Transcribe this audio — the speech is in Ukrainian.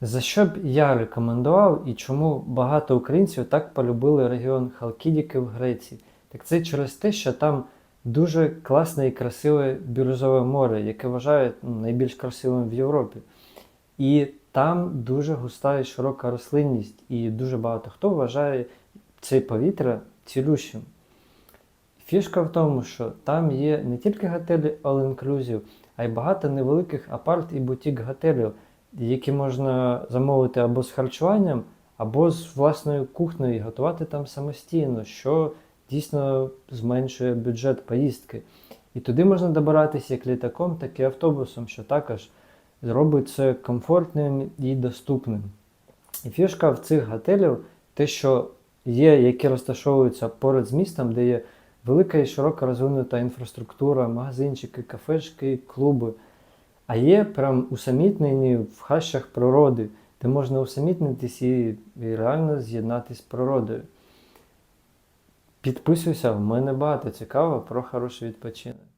За що б я рекомендував і чому багато українців так полюбили регіон Халкідіки в Греції? Так це через те, що там дуже класне і красиве бірюзове море, яке вважають ну, найбільш красивим в Європі. І там дуже густа і широка рослинність, і дуже багато хто вважає це повітря цілющим. Фішка в тому, що там є не тільки готелі All Inclusive, а й багато невеликих апарт і бутік готелів, які можна замовити або з харчуванням, або з власною кухнею готувати там самостійно, що дійсно зменшує бюджет поїздки. І туди можна добиратися як літаком, так і автобусом, що також зробить це комфортним і доступним. І фішка в цих готелів те, що є, які розташовуються поряд з містом, де є велика і широко розвинута інфраструктура, магазинчики, кафешки, клуби. А є прям усамітнені в хащах природи, де можна усамітнитись і, реально з'єднатися з природою. Підписуйся, в мене багато цікаво про хороший відпочинок.